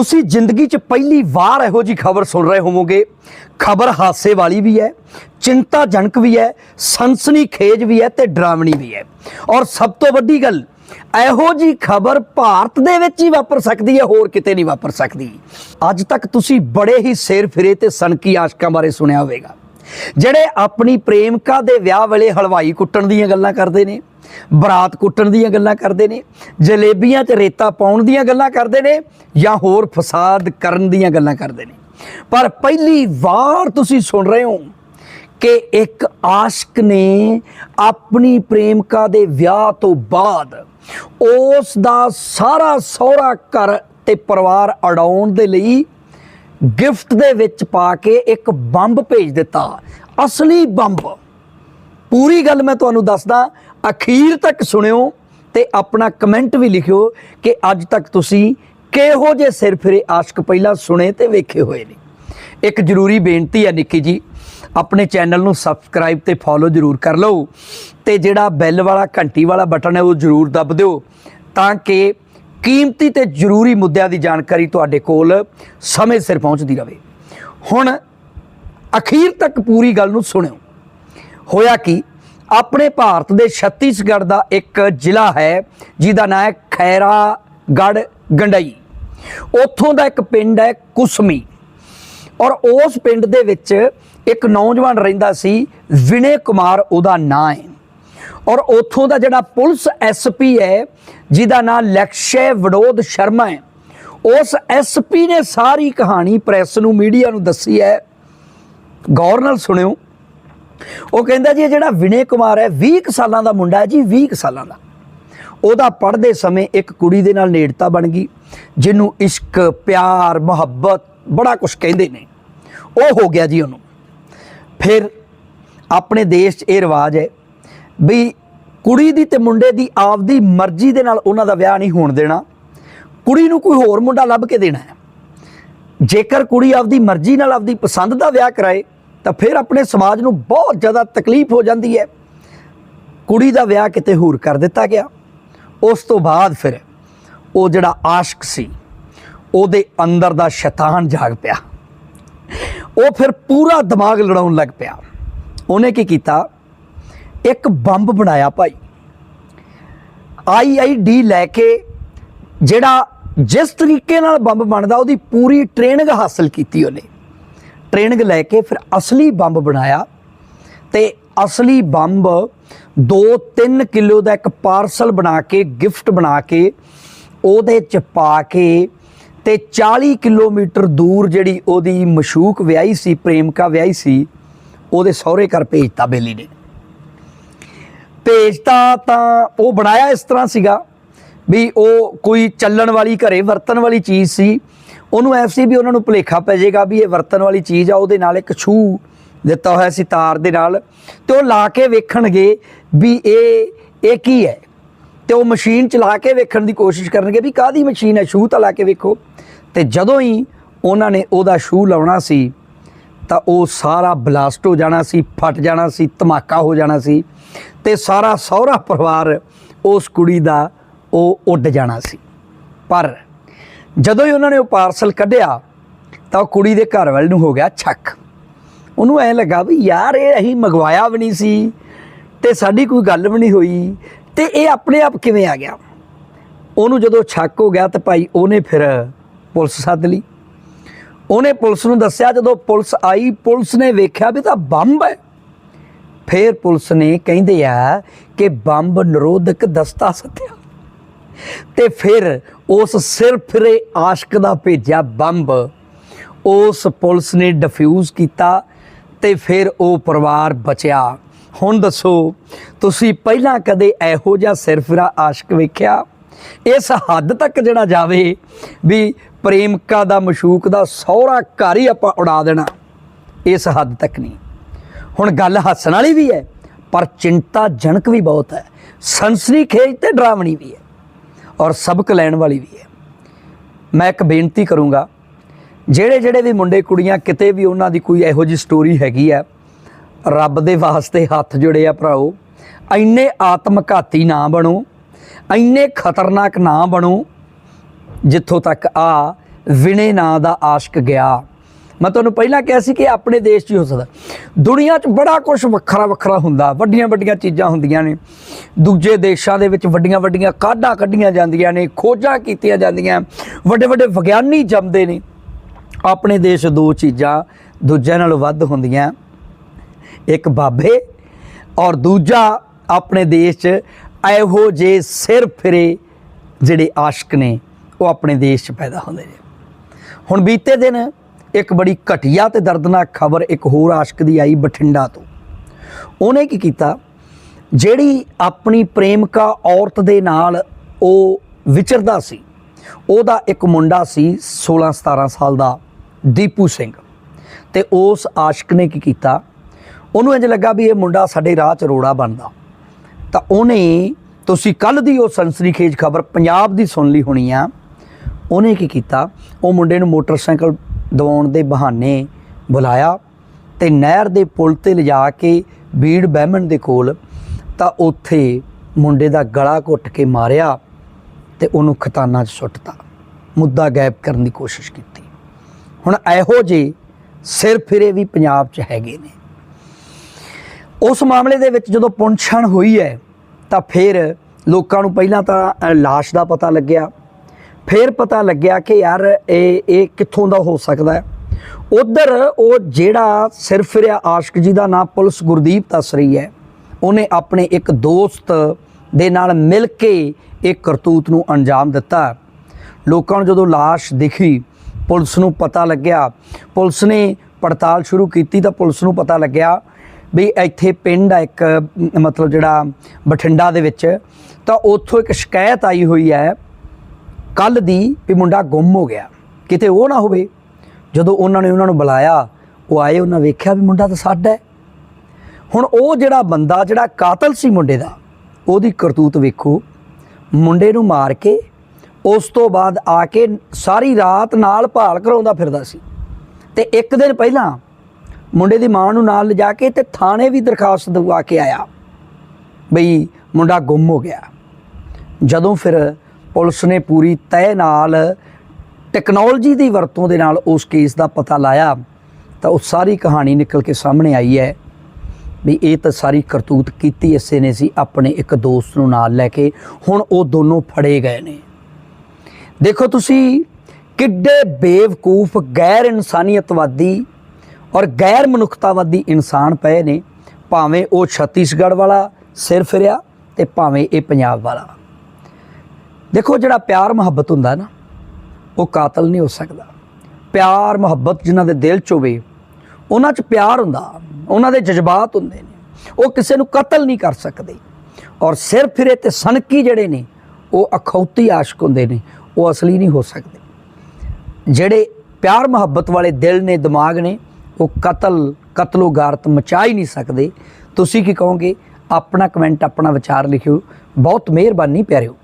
ਤੁਸੀਂ ਜ਼ਿੰਦਗੀ 'ਚ ਪਹਿਲੀ ਵਾਰ ਇਹੋ ਜੀ ਖਬਰ ਸੁਣ ਰਹੇ ਹੋਵੋਗੇ। ਖਬਰ ਹਾਸੇ ਵਾਲੀ ਵੀ ਹੈ, ਚਿੰਤਾਜਨਕ ਵੀ ਹੈ, ਸਨਸਨੀ ਖੇਜ ਵੀ ਹੈ ਤੇ ਡਰਾਵਣੀ ਵੀ ਹੈ। ਔਰ ਸਭ ਤੋਂ ਵੱਡੀ ਗੱਲ, ਇਹੋ ਜੀ ਖਬਰ ਭਾਰਤ ਦੇ ਵਿੱਚ ਹੀ ਵਾਪਰ ਸਕਦੀ ਹੈ, ਹੋਰ ਕਿਤੇ ਨਹੀਂ ਵਾਪਰ ਸਕਦੀ। ਅੱਜ ਤੱਕ ਤੁਸੀਂ ਬੜੇ ਹੀ ਸੇਰ ਫਿਰੇ ਤੇ ਸਨਕੀ ਆਸ਼ਕਾਂ ਬਾਰੇ ਸੁਣਿਆ ਹੋਵੇਗਾ। ਜਿਹੜੇ ਆਪਣੀ ਪ੍ਰੇਮਿਕਾ ਦੇ ਵਿਆਹ ਵੇਲੇ ਹਲਵਾਈ ਕੁੱਟਣ ਦੀਆਂ ਗੱਲਾਂ ਕਰਦੇ ਨੇ, ਬਰਾਤ ਕੁੱਟਣ ਦੀਆਂ ਗੱਲਾਂ ਕਰਦੇ ਨੇ, ਜਲੇਬੀਆਂ 'ਚ ਰੇਤਾ ਪਾਉਣ ਦੀਆਂ ਗੱਲਾਂ ਕਰਦੇ ਨੇ ਜਾਂ ਹੋਰ ਫਸਾਦ ਕਰਨ ਦੀਆਂ ਗੱਲਾਂ ਕਰਦੇ ਨੇ। ਪਰ ਪਹਿਲੀ ਵਾਰ ਤੁਸੀਂ ਸੁਣ ਰਹੇ ਹੋ ਕਿ ਇੱਕ ਆਸ਼ਕ ਨੇ ਆਪਣੀ ਪ੍ਰੇਮਿਕਾ ਦੇ ਵਿਆਹ ਤੋਂ ਬਾਅਦ ਉਸ ਦਾ ਸਾਰਾ ਸਹੁਰਾ ਘਰ ਤੇ ਪਰਿਵਾਰ ਅਡਾਉਣ ਦੇ ਲਈ ਗਿਫਟ ਦੇ ਵਿੱਚ ਪਾ ਕੇ ਇੱਕ ਬੰਬ ਭੇਜ ਦਿੱਤਾ। ਅਸਲੀ ਬੰਬ। ਪੂਰੀ ਗੱਲ ਮੈਂ ਤੁਹਾਨੂੰ ਦੱਸਦਾ, ਅਖੀਰ ਤੱਕ ਸੁਣਿਓ ਤੇ ਆਪਣਾ ਕਮੈਂਟ ਵੀ ਲਿਖਿਓ ਕਿ ਅੱਜ ਤੱਕ ਤੁਸੀਂ ਕਿਹੋ ਜਿਹੇ ਸਿਰ ਫਿਰੇ ਆਸ਼ਕ ਪਹਿਲਾਂ ਸੁਣੇ ਤੇ ਵੇਖੇ ਹੋਏ ਨੇ। ਇੱਕ ਜ਼ਰੂਰੀ ਬੇਨਤੀ ਹੈ ਨਿੱਕੀ ਜੀ, ਆਪਣੇ ਚੈਨਲ ਨੂੰ ਸਬਸਕ੍ਰਾਈਬ ਤੇ ਫੋਲੋ ਜ਼ਰੂਰ ਕਰ ਲਓ ਤੇ ਜਿਹੜਾ ਬੈਲ ਵਾਲਾ ਘੰਟੀ ਵਾਲਾ ਬਟਨ ਹੈ ਉਹ ਜ਼ਰੂਰ ਦਬ ਦਿਓ ਤਾਂ ਕਿ ਕੀਮਤੀ ਤੇ ਜ਼ਰੂਰੀ ਮੁੱਦਿਆਂ ਦੀ ਜਾਣਕਾਰੀ ਤੁਹਾਡੇ ਕੋਲ ਸਮੇਂ ਸਿਰ ਪਹੁੰਚਦੀ ਰਹੇ ਹੁਣ ਅਖੀਰ ਤੱਕ ਪੂਰੀ ਗੱਲ ਨੂੰ ਸੁਣਿਓ। ਹੋਇਆ ਕਿ? ਆਪਣੇ ਭਾਰਤ ਦੇ ਛੱਤੀਸਗੜ੍ਹ ਦਾ ਇੱਕ ਜ਼ਿਲ੍ਹਾ ਹੈ, ਜਿਹਦਾ ਨਾਮ ਹੈ ਖੈਰਾਗੜ੍ਹ ਗੰਡਈ। ਉੱਥੋਂ ਦਾ ਇੱਕ ਪਿੰਡ ਹੈ ਕੁਸਮੀ। ਔਰ ਉਸ ਪਿੰਡ ਦੇ ਵਿੱਚ ਇੱਕ ਨੌਜਵਾਨ ਰਹਿੰਦਾ ਸੀ, ਵਿਨੇ ਕੁਮਾਰ, ਉਹਦਾ ਨਾਂ ਹੈ। ਔਰ ਉੱਥੋਂ ਦਾ ਜਿਹੜਾ ਪੁਲਿਸ ਐਸਪੀ ਹੈ, ਜਿਹਦਾ ਨਾਮ ਲਕਸ਼ੇ ਵਡੋਦ ਸ਼ਰਮਾ ਹੈ, ਉਸ ਐਸਪੀ ਨੇ ਸਾਰੀ ਕਹਾਣੀ ਪ੍ਰੈਸ ਨੂੰ, ਮੀਡੀਆ ਨੂੰ ਦੱਸੀ ਹੈ। ਗੌਰ ਨਾਲ ਸੁਣਿਓ। ਉਹ ਕਹਿੰਦਾ ਜੀ, ਇਹ ਜਿਹੜਾ ਵਿਨੇ ਕੁਮਾਰ ਹੈ 20 ਕੁ ਸਾਲਾਂ ਦਾ ਮੁੰਡਾ ਹੈ ਜੀ 20 ਕੁ ਸਾਲਾਂ ਦਾ। ਉਹਦਾ ਪੜ੍ਹਦੇ ਸਮੇਂ ਇੱਕ ਕੁੜੀ ਦੇ ਨਾਲ ਨੇੜਤਾ ਬਣ ਗਈ, ਜਿਹਨੂੰ ਇਸ਼ਕ, ਪਿਆਰ, ਮੁਹੱਬਤ ਬੜਾ ਕੁਝ ਕਹਿੰਦੇ ਨੇ। ਉਹ ਹੋ ਗਿਆ ਜੀ ਉਹਨੂੰ। ਫਿਰ ਆਪਣੇ ਦੇਸ਼ 'ਚ ਇਹ ਰਿਵਾਜ ਹੈ ਵੀ ਕੁੜੀ ਦੀ ਤੇ ਮੁੰਡੇ ਦੀ ਆਪਦੀ ਮਰਜ਼ੀ ਦੇ ਨਾਲ ਉਹਨਾਂ ਦਾ ਵਿਆਹ ਨਹੀਂ ਹੋਣ ਦੇਣਾ। ਕੁੜੀ ਨੂੰ ਕੋਈ ਹੋਰ ਮੁੰਡਾ ਲੱਭ ਕੇ ਦੇਣਾ ਹੈ। ਜੇਕਰ ਕੁੜੀ ਆਪਦੀ ਮਰਜ਼ੀ ਨਾਲ ਆਪਦੀ ਪਸੰਦ ਦਾ ਵਿਆਹ ਕਰਾਏ, ਤਾਂ ਫਿਰ ਆਪਣੇ ਸਮਾਜ ਨੂੰ ਬਹੁਤ ਜ਼ਿਆਦਾ ਤਕਲੀਫ ਹੋ ਜਾਂਦੀ ਹੈ। ਕੁੜੀ ਦਾ ਵਿਆਹ ਕਿਤੇ ਹੋਰ ਕਰ ਦਿੱਤਾ ਗਿਆ। ਉਸ ਤੋਂ ਬਾਅਦ ਫਿਰ ਉਹ ਜਿਹੜਾ ਆਸ਼ਕ ਸੀ, ਉਹਦੇ ਅੰਦਰ ਦਾ ਸ਼ੈਤਾਨ ਜਾਗ ਪਿਆ। ਉਹ ਫਿਰ ਪੂਰਾ ਦਿਮਾਗ ਲੜਾਉਣ ਲੱਗ ਪਿਆ। ਉਹਨੇ ਕੀ ਕੀਤਾ? ਇੱਕ ਬੰਬ ਬਣਾਇਆ ਭਾਈ। ਆਈਆਈਡੀ ਲੈ ਕੇ ਜਿਹੜਾ ਜਿਸ ਤਰੀਕੇ ਨਾਲ ਬੰਬ ਬਣਦਾ, ਉਹਦੀ ਪੂਰੀ ਟ੍ਰੇਨਿੰਗ ਹਾਸਲ ਕੀਤੀ ਉਹਨੇ। ਟ੍ਰੇਨਿੰਗ ਲੈ ਕੇ ਫਿਰ ਅਸਲੀ ਬੰਬ ਬਣਾਇਆ ਤੇ ਅਸਲੀ ਬੰਬ 2-3 ਕਿਲੋ ਦਾ ਇੱਕ ਪਾਰਸਲ ਬਣਾ ਕੇ ਗਿਫਟ ਬਣਾ ਕੇ, ਉਹਦੇ ਚ ਪਾ ਕੇ ਤੇ 40 ਕਿਲੋਮੀਟਰ ਦੂਰ ਜਿਹੜੀ ਉਹਦੀ ਮਸ਼ੂਕ ਵਿਆਹੀ ਸੀ, ਪ੍ਰੇਮਕਾ ਵਿਆਹੀ ਸੀ, ਉਹਦੇ ਸਹੁਰੇ ਘਰ ਭੇਜਤਾ ਬੇਲੀ ਨੇ। ਭੇਜਤਾ ਤਾਂ ਉਹ ਬਣਾਇਆ ਇਸ ਤਰ੍ਹਾਂ ਸੀਗਾ ਵੀ ਉਹ ਕੋਈ ਚੱਲਣ ਵਾਲੀ ਘਰੇ ਵਰਤਣ ਵਾਲੀ ਚੀਜ਼ ਸੀ। ਉਹਨੂੰ ਐਫ ਸੀ ਵੀ ਉਹਨਾਂ ਨੂੰ ਭੁਲੇਖਾ ਪੈ ਜਾਏਗਾ ਵੀ ਇਹ ਵਰਤਣ ਵਾਲੀ ਚੀਜ਼ ਆ, ਉਹਦੇ ਨਾਲ ਇੱਕ ਛੂ ਦਿੱਤਾ ਹੋਇਆ ਸੀ ਤਾਰ ਦੇ ਨਾਲ। ਤੇ ਉਹ ਲਾ ਕੇ ਵੇਖਣਗੇ ਵੀ ਇਹ ਇਹ ਕੀ ਹੈ। ਤੇ ਉਹ ਮਸ਼ੀਨ ਚਲਾ ਕੇ ਵੇਖਣ ਦੀ ਕੋਸ਼ਿਸ਼ ਕਰਨਗੇ ਵੀ ਕਾਦੀ ਮਸ਼ੀਨ ਹੈ ਸ਼ੂ ਤਾਂ ਲਾ ਕੇ ਵੇਖੋ। ਤੇ ਜਦੋਂ ਹੀ ਉਹਨਾਂ ਨੇ ਉਹਦਾ ਸ਼ੂ ਲਾਉਣਾ ਸੀ, ਤਾਂ ਉਹ ਸਾਰਾ ਬਲਾਸਟ ਹੋ ਜਾਣਾ ਸੀ, ਫਟ ਜਾਣਾ ਸੀ, ਧਮਾਕਾ ਹੋ ਜਾਣਾ ਸੀ। ਤੇ ਸਾਰਾ ਸਹੁਰਾ ਪਰਿਵਾਰ ਉਸ ਕੁੜੀ ਦਾ ਉਹ ਉੱਡ ਜਾਣਾ ਸੀ। ਪਰ ਜਦੋਂ ਹੀ ਉਹਨਾਂ ਨੇ ਉਹ ਪਾਰਸਲ ਕੱਢਿਆ, ਤਾਂ ਉਹ ਕੁੜੀ ਦੇ ਘਰ ਵਾਲੇ ਨੂੰ ਹੋ ਗਿਆ ਛੱਕ। ਉਹਨੂੰ ਐ ਲੱਗਾ ਵੀ ਯਾਰ, ਇਹ ਅਸੀਂ ਮੰਗਵਾਇਆ ਵੀ ਨਹੀਂ ਸੀ ਤੇ ਸਾਡੀ ਕੋਈ ਗੱਲ ਵੀ ਨਹੀਂ ਹੋਈ ਤੇ ਇਹ ਆਪਣੇ ਆਪ ਕਿਵੇਂ ਆ ਗਿਆ? ਉਹਨੂੰ ਜਦੋਂ ਛੱਕ ਹੋ ਗਿਆ ਤਾਂ ਭਾਈ ਉਹਨੇ ਫਿਰ ਪੁਲਿਸ ਸੱਦ ਲਈ। ਉਹਨੇ ਪੁਲਿਸ ਨੂੰ ਦੱਸਿਆ, ਜਦੋਂ ਪੁਲਿਸ ਆਈ, ਪੁਲਿਸ ਨੇ ਵੇਖਿਆ ਵੀ ਤਾਂ ਬੰਬ ਹੈ। ਫਿਰ ਪੁਲਿਸ ਨੇ ਕਹਿੰਦੇ ਆ ਕਿ ਬੰਬ ਨਿਰੋਧਕ ਦਸਤਾ ਸੱਤਿਆ ਤੇ ਫਿਰ ਉਸ ਸਿਰ ਫਿਰੇ ਆਸ਼ਕ ਦਾ ਭੇਜਿਆ ਬੰਬ। ਉਸ ਪੁਲਿਸ ਨੇ ਡਿਫਿਊਜ਼ ਕੀਤਾ ਤੇ ਫਿਰ ਉਹ ਪਰਿਵਾਰ ਬਚਿਆ। ਹੁਣ ਦੱਸੋ, ਤੁਸੀਂ ਪਹਿਲਾਂ ਕਦੇ ਇਹੋ ਜਿਹਾ ਸਿਰਫਿਰਾ ਆਸ਼ਕ ਵੇਖਿਆ? ਇਸ ਹੱਦ ਤੱਕ ਜਿਹੜਾ ਜਾਵੇ ਵੀ ਪ੍ਰੇਮਿਕਾ ਦਾ ਮਸ਼ੂਕ ਦਾ ਸਹੁਰਾ ਘਰ ਹੀ ਆਪਾਂ ਉਡਾ ਦੇਣਾ। ਇਸ ਹੱਦ ਤੱਕ ਨਹੀਂ। ਹੁਣ ਗੱਲ ਹੱਸਣ ਵਾਲੀ ਵੀ ਹੈ, ਪਰ ਚਿੰਤਾਜਨਕ ਵੀ ਬਹੁਤ ਹੈ। ਸਨਸਨੀ ਖੇਜ ਤੇ ਡਰਾਵਣੀ ਵੀ ਹੈ ਔਰ ਸਬਕ ਲੈਣ ਵਾਲੀ ਵੀ ਹੈ। ਮੈਂ ਇੱਕ ਬੇਨਤੀ ਕਰੂੰਗਾ ਜਿਹੜੇ ਜਿਹੜੇ ਵੀ ਮੁੰਡੇ ਕੁੜੀਆਂ, ਕਿਤੇ ਵੀ ਉਹਨਾਂ ਦੀ ਕੋਈ ਇਹੋ ਜਿਹੀ ਸਟੋਰੀ ਹੈਗੀ ਆ ਰੱਬ ਦੇ ਵਾਸਤੇ ਹੱਥ ਜੁੜੇ ਆ ਭਰਾਓ, ਇੰਨੇ ਆਤਮਘਾਤੀ ਨਾ ਬਣੋ, ਇੰਨੇ ਖਤਰਨਾਕ ਨਾ ਬਣੋ, ਜਿੱਥੋਂ ਤੱਕ ਆ, ਵਿਨੇ ਨਾਂ ਦਾ ਆਸ਼ਕ ਗਿਆ। ਮੈਂ ਤੁਹਾਨੂੰ ਪਹਿਲਾਂ ਕਿਹਾ ਸੀ ਕਿ ਆਪਣੇ ਦੇਸ਼ 'ਚ ਹੀ ਹੋ ਸਕਦਾ। ਦੁਨੀਆ 'ਚ ਬੜਾ ਕੁਝ ਵੱਖਰਾ ਵੱਖਰਾ ਹੁੰਦਾ, ਵੱਡੀਆਂ ਵੱਡੀਆਂ ਚੀਜ਼ਾਂ ਹੁੰਦੀਆਂ ਨੇ। ਦੂਜੇ ਦੇਸ਼ਾਂ ਦੇ ਵਿੱਚ ਵੱਡੀਆਂ ਵੱਡੀਆਂ ਕਾਢਾਂ ਕੱਢੀਆਂ ਜਾਂਦੀਆਂ ਨੇ, ਖੋਜਾਂ ਕੀਤੀਆਂ ਜਾਂਦੀਆਂ, ਵੱਡੇ ਵੱਡੇ ਵਿਗਿਆਨੀ ਜੰਮਦੇ ਨੇ। ਆਪਣੇ ਦੇਸ਼ ਦੋ ਚੀਜ਼ਾਂ, ਦੂਜਿਆਂ ਨਾਲੋਂ ਵੱਧ ਹੁੰਦੀਆਂ। ਇੱਕ ਬਾਬੇ ਔਰ ਦੂਜਾ ਆਪਣੇ ਦੇਸ਼ 'ਚ ਇਹੋ ਜੇ ਸਿਰ ਫਿਰੇ ਜਿਹੜੇ ਆਸ਼ਕ ਨੇ, ਉਹ ਆਪਣੇ ਦੇਸ਼ 'ਚ ਪੈਦਾ ਹੁੰਦੇ ਨੇ। ਹੁਣ ਬੀਤੇ ਦਿਨ ਇੱਕ ਬੜੀ ਘਟੀਆ ਤੇ ਦਰਦਨਾਕ ਖਬਰ ਇੱਕ ਹੋਰ ਆਸ਼ਕ ਦੀ ਆਈ ਬਠਿੰਡਾ ਤੋਂ। ਉਹਨੇ ਕੀ ਕੀਤਾ? ਜਿਹੜੀ ਆਪਣੀ ਪ੍ਰੇਮਿਕਾ ਔਰਤ ਦੇ ਨਾਲ ਉਹ ਵਿਚਰਦਾ ਸੀ, ਉਹਦਾ ਇੱਕ ਮੁੰਡਾ ਸੀ 16 17 ਸਾਲ ਦਾ, ਦੀਪੂ ਸਿੰਘ। ਤੇ ਉਸ ਆਸ਼ਕ ਨੇ ਕੀ ਕੀਤਾ? ਉਹਨੂੰ ਇੰਜ ਲੱਗਾ ਵੀ ਇਹ ਮੁੰਡਾ ਸਾਡੇ ਰਾਹ 'ਚ ਰੋੜਾ ਬਣਦਾ। ਤਾਂ ਉਹਨੇ, ਤੁਸੀਂ ਕੱਲ ਦੀ ਉਹ ਸਨਸਨੀਖੇਜ ਖਬਰ ਪੰਜਾਬ ਦੀ ਸੁਣ ਲਈ ਹੋਣੀ ਆ। ਉਹਨੇ ਕੀ ਕੀਤਾ? ਉਹ ਮੁੰਡੇ ਨੂੰ ਮੋਟਰਸਾਈਕਲ ਦਵਾਉਣ ਦੇ ਬਹਾਨੇ ਬੁਲਾਇਆ ਤੇ ਨਹਿਰ ਦੇ ਪੁਲ ਤੇ ਲਿਜਾ ਕੇ ਬੀੜ ਬਹਿਮਣ ਦੇ ਕੋਲ ਤਾਂ ਉੱਥੇ ਮੁੰਡੇ ਦਾ ਗਲਾ ਘੁੱਟ ਕੇ ਮਾਰਿਆ ਤੇ ਉਹਨੂੰ ਖਤਾਨਾ 'ਚ ਸੁੱਟਤਾ। ਮੁੱਦਾ ਗਾਇਬ ਕਰਨ ਦੀ ਕੋਸ਼ਿਸ਼ ਕੀਤੀ। ਹੁਣ ਇਹੋ ਜਿਹੇ ਸਿਰ ਫਿਰੇ ਵੀ ਪੰਜਾਬ 'ਚ ਹੈਗੇ ਨੇ। ਉਸ ਮਾਮਲੇ ਦੇ ਵਿੱਚ ਜਦੋਂ ਪੁੰਛਣ ਹੋਈ ਹੈ ਤਾਂ ਫਿਰ ਲੋਕਾਂ ਨੂੰ ਪਹਿਲਾਂ ਤਾਂ ਅ, ਲਾਸ਼ ਦਾ ਪਤਾ ਲੱਗਿਆ। ਫਿਰ ਪਤਾ ਲੱਗਿਆ ਕਿ ਯਾਰ ਇਹ ਇਹ ਕਿੱਥੋਂ ਦਾ ਹੋ ਸਕਦਾ ਹੈ। ਉਧਰ ਉਹ ਜਿਹੜਾ ਸਿਰ ਫਿਰਿਆ ਆਸ਼ਕ ਜੀ ਦਾ ਨਾਮ ਪੁਲਿਸ ਗੁਰਦੀਪ ਦੱਸ ਰਹੀ ਹੈ। ਉਹਨੇ ਆਪਣੇ ਇੱਕ ਦੋਸਤ ਦੇ ਨਾਲ ਮਿਲ ਕੇ ਇਹ ਕਰਤੂਤ ਨੂੰ ਅੰਜਾਮ ਦਿੱਤਾ। ਲੋਕਾਂ ਨੂੰ ਜਦੋਂ ਲਾਸ਼ ਦਿਖੀ, ਪੁਲਿਸ ਨੂੰ ਪਤਾ ਲੱਗਿਆ। ਪੁਲਿਸ ਨੇ ਪੜਤਾਲ ਸ਼ੁਰੂ ਕੀਤੀ ਤਾਂ ਪੁਲਿਸ ਨੂੰ ਪਤਾ ਲੱਗਿਆ ਵੀ ਇੱਥੇ ਪਿੰਡ ਆ ਇੱਕ, ਮਤਲਬ ਜਿਹੜਾ ਬਠਿੰਡਾ ਦੇ ਵਿੱਚ। ਤਾਂ ਉੱਥੋਂ ਇੱਕ ਸ਼ਿਕਾਇਤ ਆਈ ਹੋਈ ਹੈ ਕੱਲ ਦੀ ਵੀ ਮੁੰਡਾ ਗੁੰਮ ਹੋ ਗਿਆ। ਕਿਤੇ ਉਹ ਨਾ ਹੋਵੇ। ਜਦੋਂ ਉਹਨਾਂ ਨੇ ਉਹਨਾਂ ਨੂੰ ਬੁਲਾਇਆ, ਉਹ ਆਏ, ਉਹਨਾਂ ਵੇਖਿਆ ਵੀ ਮੁੰਡਾ ਤਾਂ ਸਾਡਾ ਹੈ। ਹੁਣ ਉਹ ਜਿਹੜਾ ਬੰਦਾ, ਜਿਹੜਾ ਕਾਤਲ ਸੀ ਮੁੰਡੇ ਦਾ, ਉਹਦੀ ਕਰਤੂਤ ਵੇਖੋ। ਮੁੰਡੇ ਨੂੰ ਮਾਰ ਕੇ ਉਸ ਤੋਂ ਬਾਅਦ ਆ ਕੇ ਸਾਰੀ ਰਾਤ ਨਾਲ ਭਾਲ ਕਰਾਉਂਦਾ ਫਿਰਦਾ ਸੀ। ਤੇ ਇੱਕ ਦਿਨ ਪਹਿਲਾਂ ਮੁੰਡੇ ਦੀ ਮਾਂ ਨੂੰ ਨਾਲ ਲਿਜਾ ਕੇ ਤੇ ਥਾਣੇ ਵੀ ਦਰਖਾਸਤ ਦਵਾ ਕੇ ਆਇਆ। ਬਈ ਮੁੰਡਾ ਗੁੰਮ ਹੋ ਗਿਆ। ਜਦੋਂ ਫਿਰ ਪੁਲਿਸ ਨੇ ਪੂਰੀ ਤਹਿ ਨਾਲ ਟੈਕਨੋਲੋਜੀ ਦੀ ਵਰਤੋਂ ਦੇ ਨਾਲ ਉਸ ਕੇਸ ਦਾ ਪਤਾ ਲਾਇਆ। ਤਾਂ ਉਹ ਸਾਰੀ ਕਹਾਣੀ ਨਿਕਲ ਕੇ ਸਾਹਮਣੇ ਆਈ ਹੈ ਵੀ ਇਹ ਤਾਂ ਸਾਰੀ ਕਰਤੂਤ ਕੀਤੀ ਇਸੇ ਨੇ ਸੀ, ਆਪਣੇ ਇੱਕ ਦੋਸਤ ਨੂੰ ਨਾਲ ਲੈ ਕੇ। ਹੁਣ ਉਹ ਦੋਨੋਂ ਫੜੇ ਗਏ ਨੇ। ਦੇਖੋ ਤੁਸੀਂ, ਕਿੱਡੇ ਬੇਵਕੂਫ, ਗੈਰ ਇਨਸਾਨੀਅਤਵਾਦੀ ਔਰ ਗੈਰ ਮਨੁੱਖਤਾਵਾਦੀ ਇਨਸਾਨ ਪਏ ਨੇ। ਭਾਵੇਂ ਉਹ ਛੱਤੀਸਗੜ੍ਹ ਵਾਲਾ ਸਿਰ ਫਿਰਿਆ ਤੇ ਭਾਵੇਂ ਇਹ ਪੰਜਾਬ ਵਾਲਾ। ਦੇਖੋ ਜਿਹੜਾ ਪਿਆਰ ਮੁਹੱਬਤ ਹੁੰਦਾ ਨਾ, ਉਹ ਕਾਤਲ ਨਹੀਂ ਹੋ ਸਕਦਾ। ਪਿਆਰ ਮੁਹੱਬਤ ਜਿਨ੍ਹਾਂ ਦੇ ਦਿਲ 'ਚ ਹੋਵੇ, ਉਹਨਾਂ 'ਚ ਪਿਆਰ ਹੁੰਦਾ, ਉਹਨਾਂ ਦੇ ਜਜ਼ਬਾਤ ਹੁੰਦੇ ਨੇ, ਉਹ ਕਿਸੇ ਨੂੰ ਕਤਲ ਨਹੀਂ ਕਰ ਸਕਦੇ। ਔਰ ਸਿਰ ਫਿਰੇ ਤੇ ਸਨਕੀ ਜਿਹੜੇ ਨੇ, ਉਹ ਅਖੌਤੀ ਆਸ਼ਕ ਹੁੰਦੇ ਨੇ, ਉਹ ਅਸਲੀ ਨਹੀਂ ਹੋ ਸਕਦੇ। ਜਿਹੜੇ ਪਿਆਰ ਮੁਹੱਬਤ ਵਾਲੇ ਦਿਲ ਨੇ, ਦਿਮਾਗ ਨੇ, ਉਹ ਕਤਲ, ਕਤਲੋਗਾਰਤ ਮਚਾ ਹੀ ਨਹੀਂ ਸਕਦੇ। ਤੁਸੀਂ ਕੀ ਕਹੋਗੇ? ਆਪਣਾ ਕਮੈਂਟ, ਆਪਣਾ ਵਿਚਾਰ ਲਿਖਿਓ। ਬਹੁਤ ਮਿਹਰਬਾਨੀ, ਪਿਆਰਿਓ।